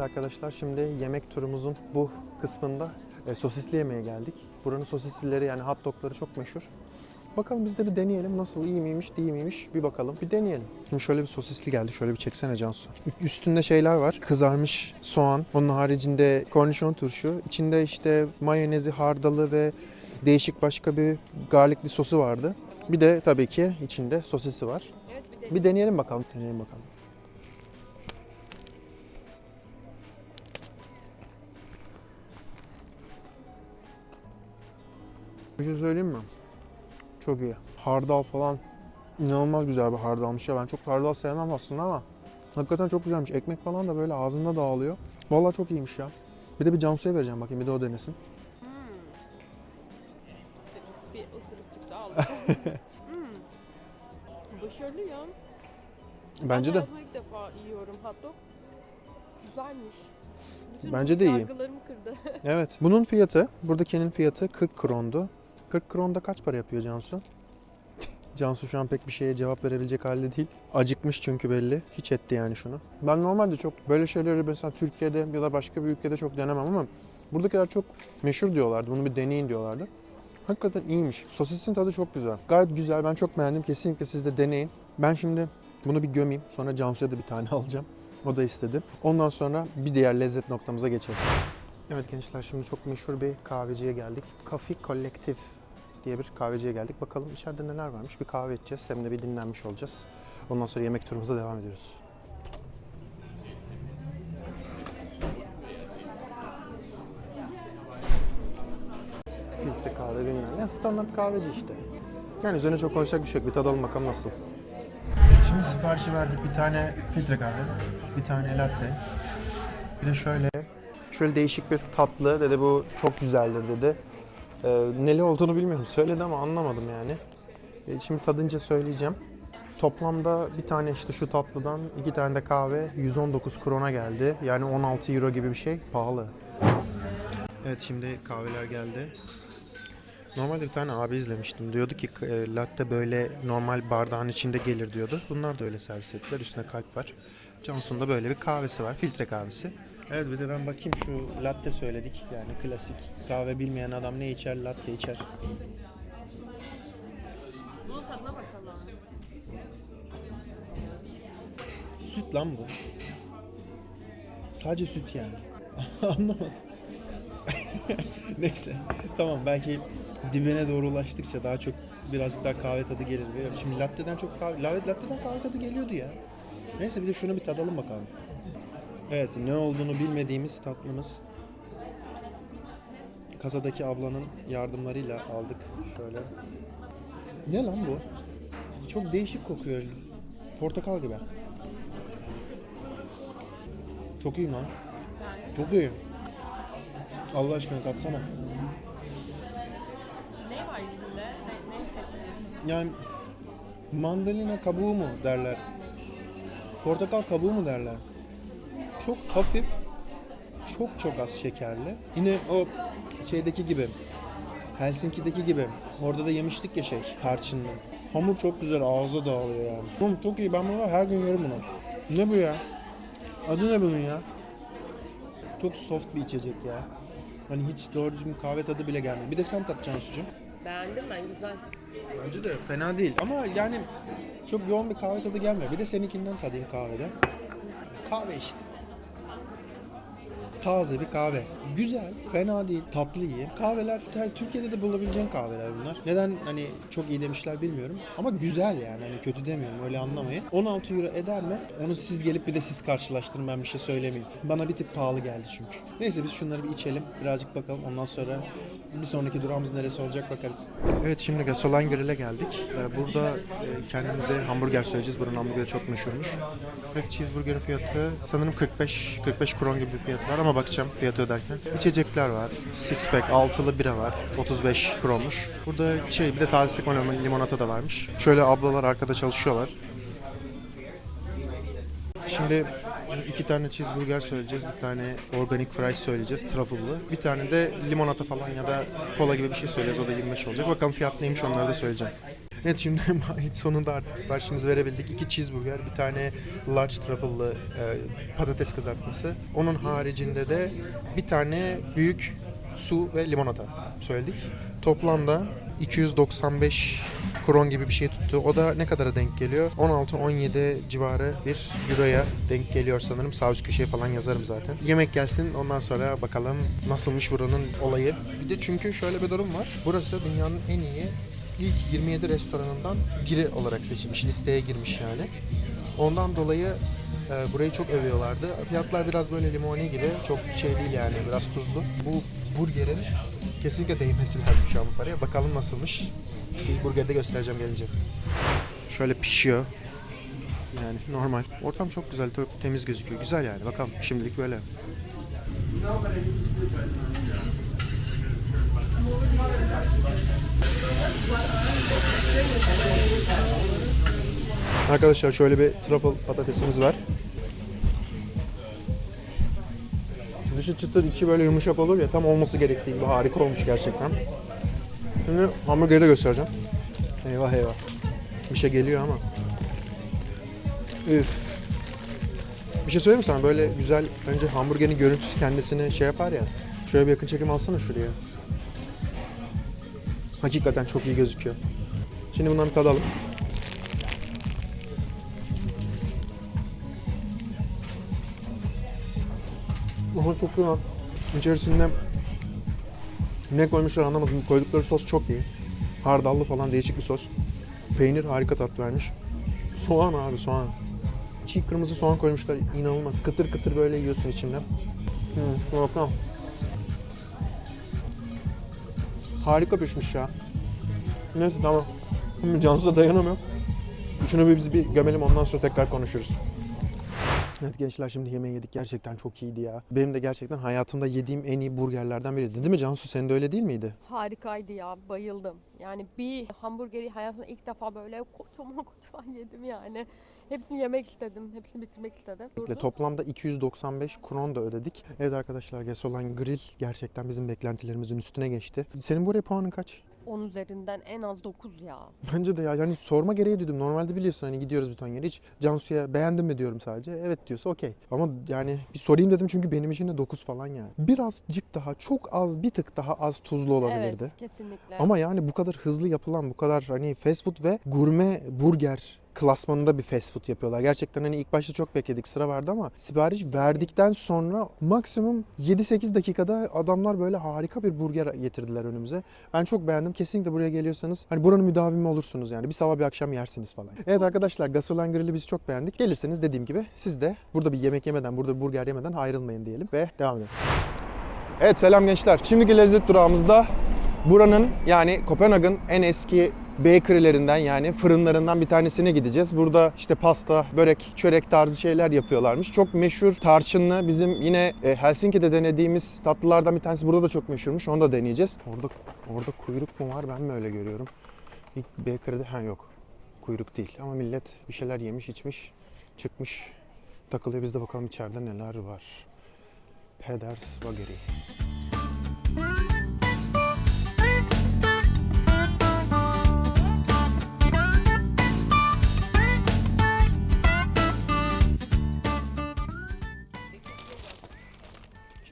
Evet arkadaşlar şimdi yemek turumuzun bu kısmında e, sosisli yemeğe geldik. Buranın sosislileri yani hot dogları çok meşhur. Bakalım biz de bir deneyelim nasıl iyi miymiş değil miymiş bir bakalım bir deneyelim. Şimdi şöyle bir sosisli geldi şöyle bir çeksene Cansu. Üstünde şeyler var kızarmış soğan onun haricinde kornişon turşu içinde işte mayonezi hardalı ve değişik başka bir garlikli sosu vardı. Bir de tabii ki içinde sosisi var. Bir deneyelim bakalım. Deneyelim bakalım. Bir şey söyleyeyim mi? Çok iyi. Hardal falan inanılmaz güzel bir hardalmış ya. Ben çok hardal sevmem aslında ama hakikaten çok güzelmiş. Ekmek falan da böyle ağzında dağılıyor. Vallahi çok iyiymiş ya. Bir de bir Cansu'ya vereceğim bakayım bir de o denesin. Bir ısırıkçık daha aldım. hmm. Başarılı ya. Bence ben de. hayatımda ilk defa yiyorum hot dog. Güzelmiş. Bütün Bence de iyi. kırdı. Evet. Bunun fiyatı, buradakinin fiyatı 40 krondu. 40 kronda kaç para yapıyor Cansu? Cansu şu an pek bir şeye cevap verebilecek halde değil. Acıkmış çünkü belli. Hiç etti yani şunu. Ben normalde çok böyle şeyleri mesela Türkiye'de ya da başka bir ülkede çok denemem ama buradakiler çok meşhur diyorlardı. Bunu bir deneyin diyorlardı. Hakikaten iyiymiş. Sosisin tadı çok güzel. Gayet güzel. Ben çok beğendim. Kesinlikle siz de deneyin. Ben şimdi bunu bir gömeyim. Sonra Cansu'ya da bir tane alacağım. O da istedi. Ondan sonra bir diğer lezzet noktamıza geçelim. Evet gençler şimdi çok meşhur bir kahveciye geldik. Coffee Collective diye bir kahveciye geldik. Bakalım içeride neler varmış. Bir kahve içeceğiz hem de bir dinlenmiş olacağız. Ondan sonra yemek turumuza devam ediyoruz. Filtre kahve bilmem ne. Standart kahveci işte. Yani üzerine çok konuşacak bir şey yok. Bir tadalım bakalım nasıl. Şimdi siparişi verdik. Bir tane filtre kahve, bir tane latte. Bir de şöyle şöyle değişik bir tatlı dedi bu çok güzeldir dedi. Ee, neli olduğunu bilmiyorum söyledi ama anlamadım yani. Ee, şimdi tadınca söyleyeceğim. Toplamda bir tane işte şu tatlıdan iki tane de kahve 119 krona geldi. Yani 16 euro gibi bir şey. Pahalı. Evet şimdi kahveler geldi. Normalde bir tane abi izlemiştim. Diyordu ki e, latte böyle normal bardağın içinde gelir diyordu. Bunlar da öyle servis ettiler. Üstüne kalp var. Johnson'da böyle bir kahvesi var. Filtre kahvesi. Evet bir de ben bakayım şu latte söyledik. Yani klasik. Kahve bilmeyen adam ne içer? Latte içer. Bunun tadına bakalım. Süt lan bu. Sadece süt yani. Anlamadım. Neyse. Tamam belki dibine doğru ulaştıkça daha çok birazcık daha kahve tadı gelir. Şimdi latte'den çok kahve, la- latte'den kahve tadı geliyordu ya. Neyse bir de şunu bir tadalım bakalım. Evet ne olduğunu bilmediğimiz tatlımız. Kasadaki ablanın yardımlarıyla aldık. Şöyle. Ne lan bu? Çok değişik kokuyor. Portakal gibi. Çok iyi lan. Çok iyi. Allah aşkına tatsana. Ne var içinde? Ne, ne hissettin? Yani mandalina kabuğu mu derler? Portakal kabuğu mu derler? Çok hafif, çok çok az şekerli. Yine o şeydeki gibi, Helsinki'deki gibi. Orada da yemiştik ya şey, tarçınlı. Hamur çok güzel, ağza dağılıyor yani. Oğlum çok iyi, ben bunu her gün yerim bunu. Ne bu ya? Adı ne bunun ya? Çok soft bir içecek ya. Hani hiç doğru düzgün kahve tadı bile gelmiyor. Bir de sen tat Cansu'cum. Beğendim ben güzel. Bence de fena değil ama yani çok yoğun bir kahve tadı gelmiyor. Bir de seninkinden tadayım kahvede. Kahve işte. Taze bir kahve. Güzel, fena değil, tatlı iyi. Kahveler Türkiye'de de bulabileceğin kahveler bunlar. Neden hani çok iyi demişler bilmiyorum. Ama güzel yani hani kötü demiyorum öyle anlamayın. 16 euro eder mi? Onu siz gelip bir de siz karşılaştırın ben bir şey söylemeyeyim. Bana bir tık pahalı geldi çünkü. Neyse biz şunları bir içelim. Birazcık bakalım ondan sonra bir sonraki durağımız neresi olacak bakarız. Evet şimdi Gasoline Grill'e geldik. Ee, Burada e, kendimize hamburger söyleyeceğiz. Buranın hamburgeri çok meşhurmuş. Cheeseburger'ın fiyatı sanırım 45 45 kron gibi bir fiyatı var ama bakacağım fiyatı öderken. İçecekler var. Six pack, altılı bira var. 35 kronmuş. Burada şey bir de taze limonata da varmış. Şöyle ablalar arkada çalışıyorlar. Şimdi iki tane cheeseburger söyleyeceğiz, bir tane organic fries söyleyeceğiz, truffle'lı. Bir tane de limonata falan ya da kola gibi bir şey söyleyeceğiz, o da 25 olacak. Bakalım fiyat neymiş onları da söyleyeceğim. Evet şimdi hiç sonunda artık siparişimizi verebildik. İki cheeseburger, bir tane large truffle'lı e, patates kızartması. Onun haricinde de bir tane büyük su ve limonata söyledik. Toplamda 295 kron gibi bir şey tuttu. O da ne kadara denk geliyor? 16-17 civarı bir euroya denk geliyor sanırım. Sağ üst köşeye falan yazarım zaten. Yemek gelsin ondan sonra bakalım nasılmış buranın olayı. Bir de çünkü şöyle bir durum var. Burası dünyanın en iyi ilk 27 restoranından biri olarak seçilmiş. Listeye girmiş yani. Ondan dolayı e, burayı çok övüyorlardı. Fiyatlar biraz böyle limoni gibi. Çok şey değil yani. Biraz tuzlu. Bu burgerin kesinlikle değmesi lazım şu an bu paraya. Bakalım nasılmış. Bir burgerde göstereceğim gelince. Şöyle pişiyor. Yani normal. Ortam çok güzel, çok temiz gözüküyor. Güzel yani. Bakalım şimdilik böyle. Arkadaşlar şöyle bir truffle patatesimiz var. Dışı çıtır içi böyle yumuşak olur ya tam olması gerektiği gibi harika olmuş gerçekten. Şimdi hamburgeri de göstereceğim. Eyvah eyvah. Bir şey geliyor ama. Üf. Bir şey söyleyeyim mi sana? Böyle güzel önce hamburgerin görüntüsü kendisini şey yapar ya. Şöyle bir yakın çekim alsana şuraya. Hakikaten çok iyi gözüküyor. Şimdi bundan bir tadalım. Aha çok lan. İçerisinde ne koymuşlar anlamadım. Koydukları sos çok iyi. Hardallı falan değişik bir sos. Peynir harika tat vermiş. Soğan abi soğan. Çiğ kırmızı soğan koymuşlar. inanılmaz. Kıtır kıtır böyle yiyorsun içinden. Hmm, bakalım. Harika pişmiş ya. Neyse tamam. Cansu da dayanamıyor. Üçünü bir biz bir gömelim ondan sonra tekrar konuşuruz. Evet gençler şimdi yemeği yedik. Gerçekten çok iyiydi ya. Benim de gerçekten hayatımda yediğim en iyi burgerlerden biriydi. Değil mi Cansu? Senin de öyle değil miydi? Harikaydı ya. Bayıldım. Yani bir hamburgeri hayatımda ilk defa böyle kocaman kocaman yedim yani. Hepsini yemek istedim. Hepsini bitirmek istedim. Ve toplamda 295 kron da ödedik. Evet arkadaşlar Gesolan Grill gerçekten bizim beklentilerimizin üstüne geçti. Senin buraya puanın kaç? 10 üzerinden en az 9 ya. Bence de ya yani sorma gereği duydum. Normalde biliyorsun hani gidiyoruz bir ton yere hiç Cansu'ya beğendin mi diyorum sadece. Evet diyorsa okey. Ama yani bir sorayım dedim çünkü benim için de 9 falan yani. Birazcık daha çok az bir tık daha az tuzlu olabilirdi. Evet kesinlikle. Ama yani bu kadar hızlı yapılan, bu kadar hani fast food ve gurme burger klasmanında bir fast food yapıyorlar. Gerçekten hani ilk başta çok bekledik sıra vardı ama sipariş verdikten sonra maksimum 7-8 dakikada adamlar böyle harika bir burger getirdiler önümüze. Ben çok beğendim. Kesinlikle buraya geliyorsanız hani buranın müdavimi olursunuz yani. Bir sabah bir akşam yersiniz falan. Evet arkadaşlar Gasolan Grill'i biz çok beğendik. Gelirseniz dediğim gibi siz de burada bir yemek yemeden, burada bir burger yemeden ayrılmayın diyelim ve devam edelim. Evet selam gençler. Şimdiki lezzet durağımızda buranın yani Kopenhag'ın en eski bakery'lerinden yani fırınlarından bir tanesine gideceğiz. Burada işte pasta, börek, çörek tarzı şeyler yapıyorlarmış. Çok meşhur tarçınlı bizim yine e, Helsinki'de denediğimiz tatlılardan bir tanesi burada da çok meşhurmuş. Onu da deneyeceğiz. Orada orada kuyruk mu var ben mi öyle görüyorum? İlk bakery'de ha yok. Kuyruk değil ama millet bir şeyler yemiş içmiş çıkmış takılıyor. Biz de bakalım içeride neler var. Peders Bageri.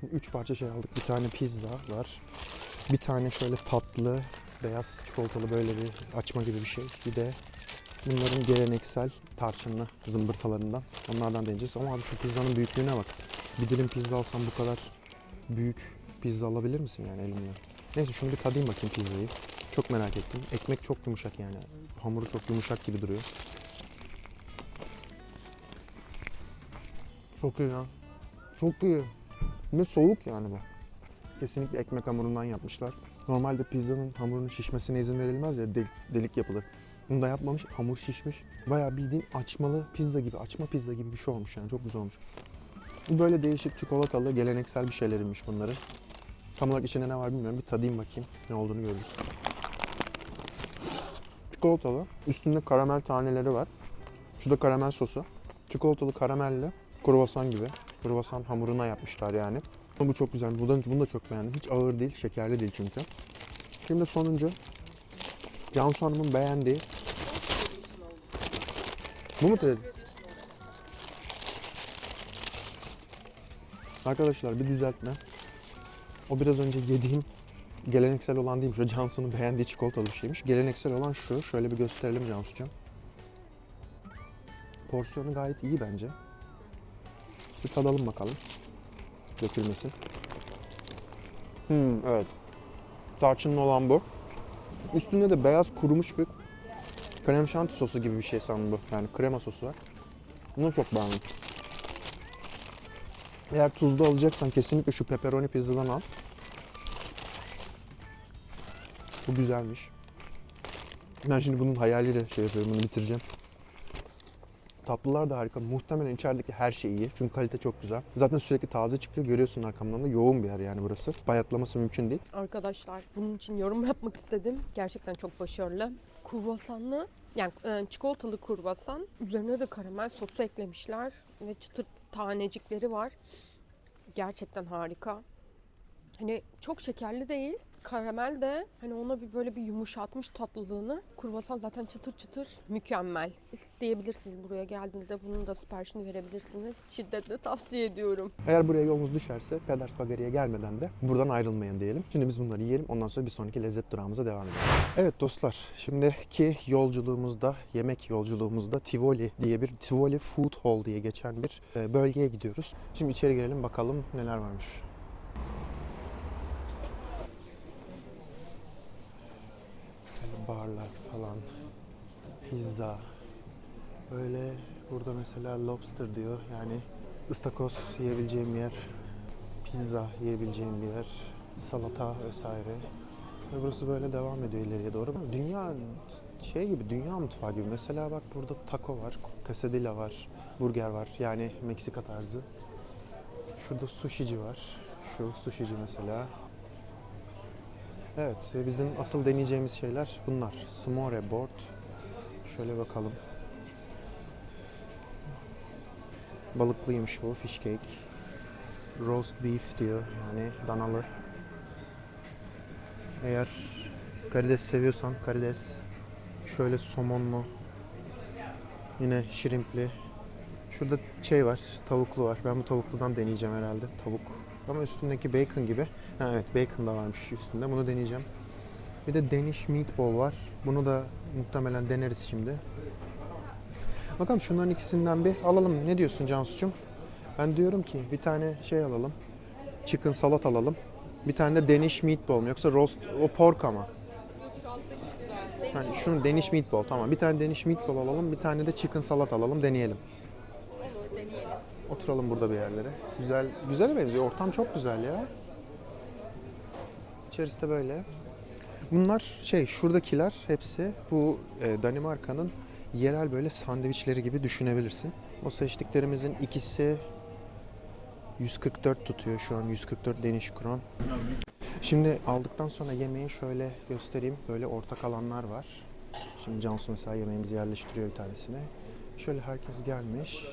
Şimdi üç parça şey aldık. Bir tane pizza var. Bir tane şöyle tatlı, beyaz çikolatalı böyle bir açma gibi bir şey. Bir de bunların geleneksel tarçınlı zımbırtalarından. Onlardan deneyeceğiz. Ama abi şu pizzanın büyüklüğüne bak. Bir dilim pizza alsam bu kadar büyük pizza alabilir misin yani elimle? Neyse şunu bir tadayım bakayım pizzayı. Çok merak ettim. Ekmek çok yumuşak yani. Hamuru çok yumuşak gibi duruyor. Çok iyi ya. Çok iyi. Ve soğuk yani bu. Kesinlikle ekmek hamurundan yapmışlar. Normalde pizzanın hamurunun şişmesine izin verilmez ya delik, delik yapılır. Bunu da yapmamış, hamur şişmiş. Bayağı bildiğin açmalı pizza gibi, açma pizza gibi bir şey olmuş yani çok güzel olmuş. Böyle değişik çikolatalı, geleneksel bir şeylerinmiş bunların. Tam olarak içinde ne var bilmiyorum. Bir tadayım bakayım ne olduğunu görürüz. Çikolatalı, üstünde karamel taneleri var. Şu da karamel sosu. Çikolatalı karamelli, kruvasan gibi. Kruvasan hamuruna yapmışlar yani. Bu çok güzel. Bunu bunu da çok beğendim. Hiç ağır değil, şekerli değil çünkü. Şimdi sonuncu Cansu Hanım'ın beğendiği Bu mu tren? Arkadaşlar bir düzeltme. O biraz önce yediğim geleneksel olan değilmiş. O Cansu'nun beğendiği çikolatalı bir şeymiş. Geleneksel olan şu. Şöyle bir gösterelim Cansu'cum. Porsiyonu gayet iyi bence. Bir tadalım bakalım. Dökülmesin. Hmm, evet. Tarçınlı olan bu. Üstünde de beyaz kurumuş bir krem şanti sosu gibi bir şey sanırım bu. Yani krema sosu var. Bunu çok beğendim. Eğer tuzlu alacaksan kesinlikle şu pepperoni pizzadan al. Bu güzelmiş. Ben şimdi bunun hayaliyle şey yapıyorum, bunu bitireceğim. Tatlılar da harika. Muhtemelen içerideki her şey iyi. Çünkü kalite çok güzel. Zaten sürekli taze çıkıyor. Görüyorsun arkamdan da yoğun bir yer yani burası. Bayatlaması mümkün değil. Arkadaşlar bunun için yorum yapmak istedim. Gerçekten çok başarılı. Kurvasanlı yani e, çikolatalı kurvasan. Üzerine de karamel sosu eklemişler ve çıtır tanecikleri var. Gerçekten harika. Hani çok şekerli değil. Karamel de hani ona bir böyle bir yumuşatmış tatlılığını. Kurvasan zaten çıtır çıtır mükemmel. İsteyebilirsiniz buraya geldiğinizde bunun da siparişini verebilirsiniz. Şiddetle tavsiye ediyorum. Eğer buraya yolunuz düşerse Peders Bagari'ye gelmeden de buradan ayrılmayın diyelim. Şimdi biz bunları yiyelim. Ondan sonra bir sonraki lezzet durağımıza devam edelim. Evet dostlar, şimdiki yolculuğumuzda, yemek yolculuğumuzda Tivoli diye bir Tivoli Food Hall diye geçen bir e, bölgeye gidiyoruz. Şimdi içeri girelim bakalım neler varmış. Barlar falan, pizza, Böyle burada mesela lobster diyor. Yani ıstakoz yiyebileceğim yer. Pizza yiyebileceğim bir yer. Salata vesaire. Ve burası böyle devam ediyor ileriye doğru. Dünya şey gibi, dünya mutfağı gibi. Mesela bak burada taco var, quesadilla var, burger var. Yani Meksika tarzı. Şurada sushici var. Şu sushici mesela. Evet ve bizim asıl deneyeceğimiz şeyler bunlar. S'more board. Şöyle bakalım. Balıklıymış bu, fish cake. Roast beef diyor yani danalı. Eğer karides seviyorsan karides. Şöyle somonlu. Yine şirimpli. Şurada şey var, tavuklu var. Ben bu tavukludan deneyeceğim herhalde. Tavuk. Ama üstündeki bacon gibi. Ha, evet bacon da varmış üstünde. Bunu deneyeceğim. Bir de Danish meatball var. Bunu da muhtemelen deneriz şimdi. Bakalım şunların ikisinden bir alalım. Ne diyorsun Cansu'cum? Ben diyorum ki bir tane şey alalım. Chicken salat alalım. Bir tane de Danish meatball mu yoksa roast o pork ama. Yani şunu Danish meatball tamam. Bir tane Danish meatball alalım. Bir tane de chicken salat alalım. Deneyelim. Oturalım burada bir yerlere. Güzel, güzel benziyor. Ortam çok güzel ya. İçerisi böyle. Bunlar şey, şuradakiler hepsi bu e, Danimarka'nın yerel böyle sandviçleri gibi düşünebilirsin. O seçtiklerimizin ikisi 144 tutuyor şu an 144 Danish kron. Şimdi aldıktan sonra yemeği şöyle göstereyim. Böyle ortak alanlar var. Şimdi Cansu mesela yemeğimizi yerleştiriyor bir tanesine. Şöyle herkes gelmiş.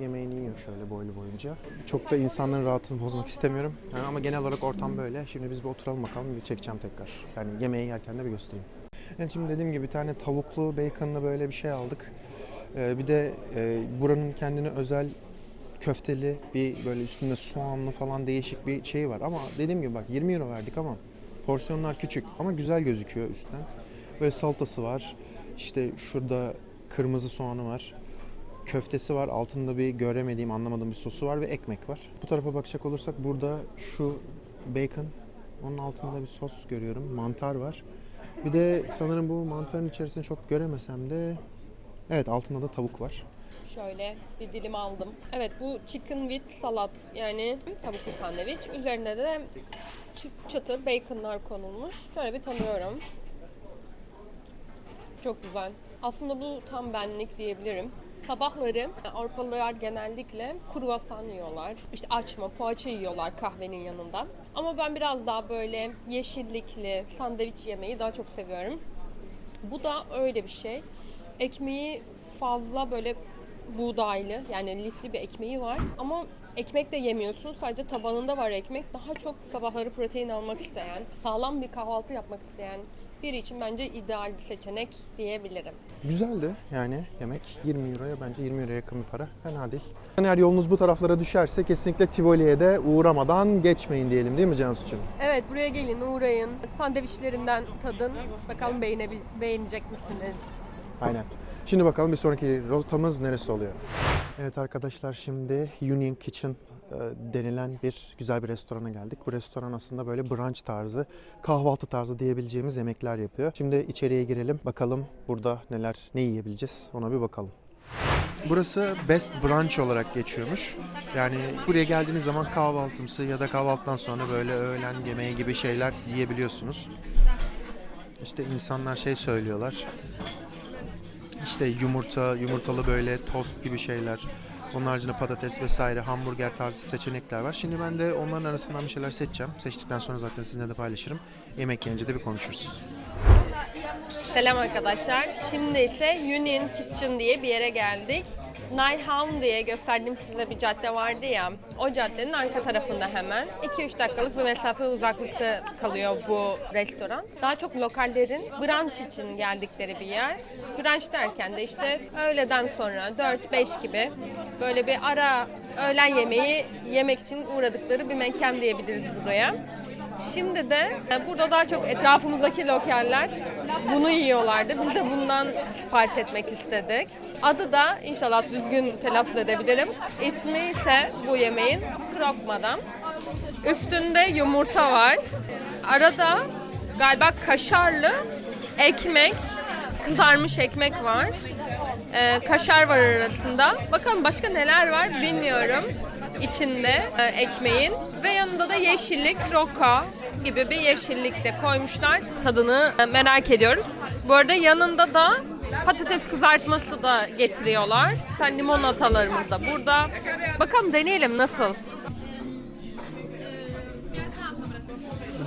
Yemeğini yiyor şöyle boylu boyunca. Çok da insanların rahatını bozmak istemiyorum. Yani ama genel olarak ortam böyle. Şimdi biz bir oturalım bakalım bir çekeceğim tekrar. Yani yemeği yerken de bir göstereyim. Yani şimdi dediğim gibi bir tane tavuklu, baconlı böyle bir şey aldık. Ee, bir de e, buranın kendine özel köfteli bir böyle üstünde soğanlı falan değişik bir şey var. Ama dediğim gibi bak 20 euro verdik ama porsiyonlar küçük ama güzel gözüküyor üstten. Böyle salatası var. İşte şurada kırmızı soğanı var. Köftesi var. Altında bir göremediğim, anlamadığım bir sosu var ve ekmek var. Bu tarafa bakacak olursak burada şu bacon. Onun altında bir sos görüyorum. Mantar var. Bir de sanırım bu mantarın içerisinde çok göremesem de evet altında da tavuk var. Şöyle bir dilim aldım. Evet bu chicken with salat yani tavuklu sandviç. Üzerine de çı- çıtır baconlar konulmuş. Şöyle bir tanıyorum. Çok güzel. Aslında bu tam benlik diyebilirim. Sabahları Avrupalılar genellikle kruvasan yiyorlar. İşte açma, poğaça yiyorlar kahvenin yanında. Ama ben biraz daha böyle yeşillikli sandviç yemeyi daha çok seviyorum. Bu da öyle bir şey. Ekmeği fazla böyle buğdaylı yani lifli bir ekmeği var ama ekmek de yemiyorsun sadece tabanında var ekmek daha çok sabahları protein almak isteyen sağlam bir kahvaltı yapmak isteyen biri için bence ideal bir seçenek diyebilirim. Güzeldi yani yemek 20 euroya bence 20 euroya yakın bir para. Fena değil. Eğer yolunuz bu taraflara düşerse kesinlikle Tivoli'ye de uğramadan geçmeyin diyelim değil mi Cansu'cum? Evet buraya gelin uğrayın. Sandviçlerinden tadın. Bakalım beğenebil beğenecek misiniz? Aynen. Şimdi bakalım bir sonraki rotamız neresi oluyor? Evet arkadaşlar şimdi Union Kitchen denilen bir güzel bir restorana geldik. Bu restoran aslında böyle brunch tarzı, kahvaltı tarzı diyebileceğimiz yemekler yapıyor. Şimdi içeriye girelim. Bakalım burada neler, ne yiyebileceğiz ona bir bakalım. Burası Best Brunch olarak geçiyormuş. Yani buraya geldiğiniz zaman kahvaltımsı ya da kahvaltıdan sonra böyle öğlen yemeği gibi şeyler yiyebiliyorsunuz. İşte insanlar şey söylüyorlar. İşte yumurta, yumurtalı böyle tost gibi şeyler. Onun haricinde patates vesaire, hamburger tarzı seçenekler var. Şimdi ben de onların arasından bir şeyler seçeceğim. Seçtikten sonra zaten sizinle de paylaşırım. Yemek yiyince de bir konuşuruz. Selam arkadaşlar. Şimdi ise Union Kitchen diye bir yere geldik. Nyhavn diye gösterdiğim size bir cadde vardı ya. O caddenin arka tarafında hemen 2-3 dakikalık bir mesafe uzaklıkta kalıyor bu restoran. Daha çok lokallerin brunch için geldikleri bir yer. Brunch derken de işte öğleden sonra 4-5 gibi böyle bir ara öğlen yemeği yemek için uğradıkları bir mekan diyebiliriz buraya. Şimdi de e, burada daha çok etrafımızdaki lokaller bunu yiyorlardı. Biz de bundan sipariş etmek istedik. Adı da inşallah düzgün telaffuz edebilirim. İsmi ise bu yemeğin Krok. Üstünde yumurta var. Arada galiba kaşarlı ekmek, kızarmış ekmek var. Ee, kaşar var arasında. Bakalım başka neler var bilmiyorum içinde e, ekmeğin ve yanında da yeşillik, roka gibi bir yeşillik de koymuşlar. Tadını e, merak ediyorum. Bu arada yanında da patates kızartması da getiriyorlar. Sen limonatalarımız da burada. Bakalım deneyelim nasıl.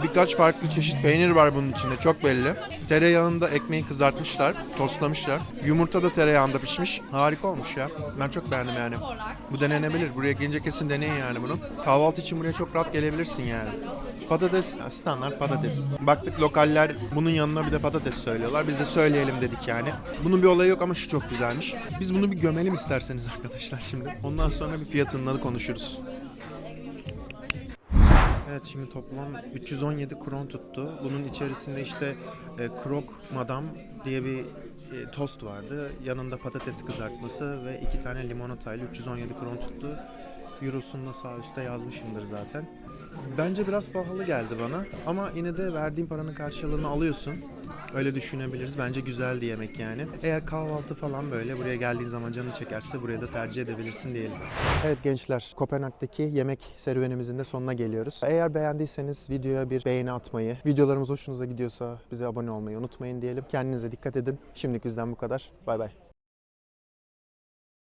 Birkaç farklı çeşit peynir var bunun içinde çok belli. Tereyağında ekmeği kızartmışlar, tostlamışlar. Yumurta da tereyağında pişmiş. Harika olmuş ya. Ben çok beğendim yani. Bu denenebilir. Buraya gelince kesin deneyin yani bunu. Kahvaltı için buraya çok rahat gelebilirsin yani. Patates, standart patates. Baktık lokaller bunun yanına bir de patates söylüyorlar. Biz de söyleyelim dedik yani. Bunun bir olayı yok ama şu çok güzelmiş. Biz bunu bir gömelim isterseniz arkadaşlar şimdi. Ondan sonra bir fiyatını konuşuruz. Evet şimdi toplam 317 kron tuttu. Bunun içerisinde işte e, krok madam diye bir e, tost vardı. Yanında patates kızartması ve iki tane limonatayla 317 kron tuttu. Eurosunu sağ üstte yazmışımdır zaten. Bence biraz pahalı geldi bana ama yine de verdiğin paranın karşılığını alıyorsun. Öyle düşünebiliriz. Bence güzeldi yemek yani. Eğer kahvaltı falan böyle buraya geldiğin zaman canın çekerse buraya da tercih edebilirsin diyelim. Evet gençler, Kopenhag'daki yemek serüvenimizin de sonuna geliyoruz. Eğer beğendiyseniz videoya bir beğeni atmayı, videolarımız hoşunuza gidiyorsa bize abone olmayı unutmayın diyelim. Kendinize dikkat edin. Şimdilik bizden bu kadar. Bay bay.